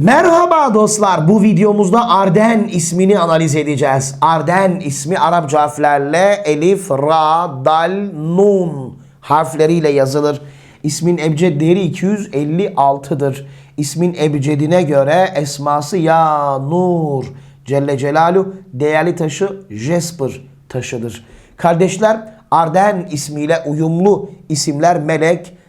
Merhaba dostlar. Bu videomuzda Arden ismini analiz edeceğiz. Arden ismi Arapça harflerle Elif, Ra, Dal, Nun harfleriyle yazılır. İsmin ebced değeri 256'dır. İsmin ebcedine göre esması Ya Nur Celle Celalu değerli taşı Jasper taşıdır. Kardeşler Arden ismiyle uyumlu isimler Melek,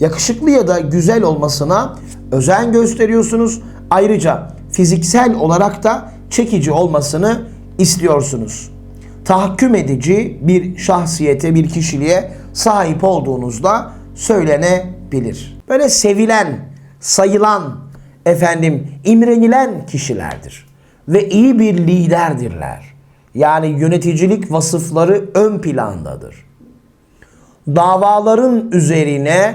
yakışıklı ya da güzel olmasına özen gösteriyorsunuz. Ayrıca fiziksel olarak da çekici olmasını istiyorsunuz. Tahakküm edici bir şahsiyete, bir kişiliğe sahip olduğunuzda söylenebilir. Böyle sevilen, sayılan, efendim imrenilen kişilerdir ve iyi bir liderdirler. Yani yöneticilik vasıfları ön plandadır. Davaların üzerine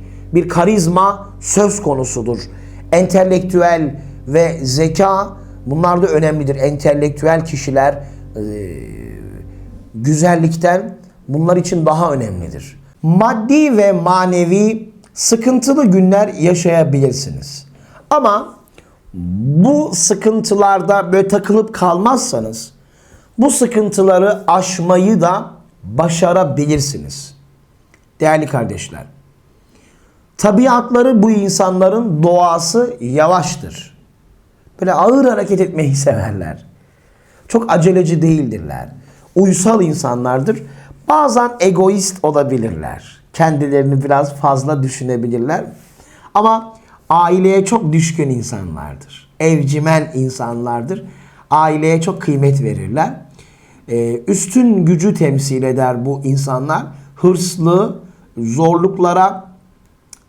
bir karizma söz konusudur. Entelektüel ve zeka bunlar da önemlidir. Entelektüel kişiler e, güzellikten bunlar için daha önemlidir. Maddi ve manevi sıkıntılı günler yaşayabilirsiniz. Ama bu sıkıntılarda böyle takılıp kalmazsanız bu sıkıntıları aşmayı da başarabilirsiniz. Değerli kardeşler. Tabiatları bu insanların doğası yavaştır. Böyle ağır hareket etmeyi severler. Çok aceleci değildirler. Uysal insanlardır. Bazen egoist olabilirler. Kendilerini biraz fazla düşünebilirler. Ama aileye çok düşkün insanlardır. Evcimen insanlardır. Aileye çok kıymet verirler. Ee, üstün gücü temsil eder bu insanlar. Hırslı, zorluklara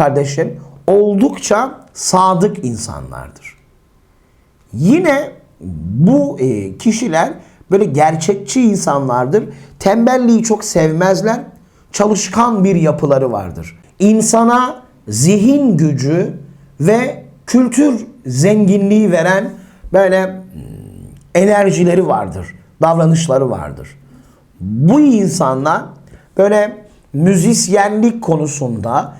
kardeşlerim oldukça sadık insanlardır. Yine bu e, kişiler böyle gerçekçi insanlardır. Tembelliği çok sevmezler. Çalışkan bir yapıları vardır. İnsana zihin gücü ve kültür zenginliği veren böyle hmm, enerjileri vardır. Davranışları vardır. Bu insanlar böyle müzisyenlik konusunda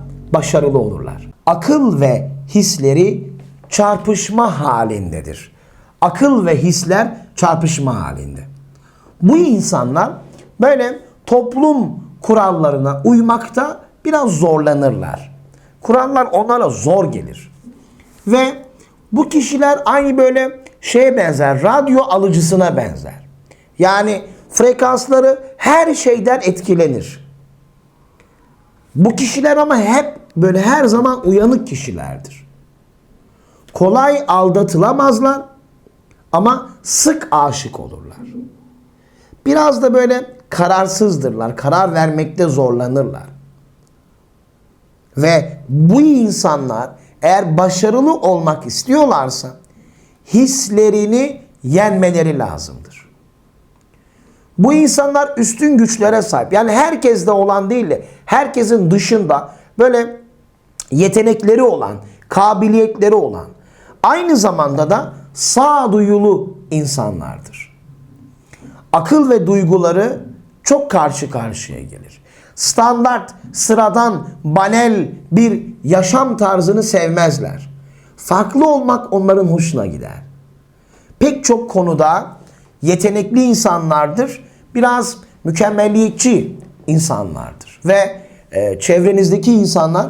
başarılı olurlar. Akıl ve hisleri çarpışma halindedir. Akıl ve hisler çarpışma halinde. Bu insanlar böyle toplum kurallarına uymakta biraz zorlanırlar. Kurallar onlara zor gelir. Ve bu kişiler aynı böyle şeye benzer, radyo alıcısına benzer. Yani frekansları her şeyden etkilenir. Bu kişiler ama hep böyle her zaman uyanık kişilerdir. Kolay aldatılamazlar ama sık aşık olurlar. Biraz da böyle kararsızdırlar. Karar vermekte zorlanırlar. Ve bu insanlar eğer başarılı olmak istiyorlarsa hislerini yenmeleri lazımdır. Bu insanlar üstün güçlere sahip. Yani herkeste olan değil de herkesin dışında böyle yetenekleri olan, kabiliyetleri olan, aynı zamanda da sağduyulu insanlardır. Akıl ve duyguları çok karşı karşıya gelir. Standart, sıradan, banel bir yaşam tarzını sevmezler. Farklı olmak onların hoşuna gider. Pek çok konuda yetenekli insanlardır. Biraz mükemmelliyetçi insanlardır. Ve e, çevrenizdeki insanlar,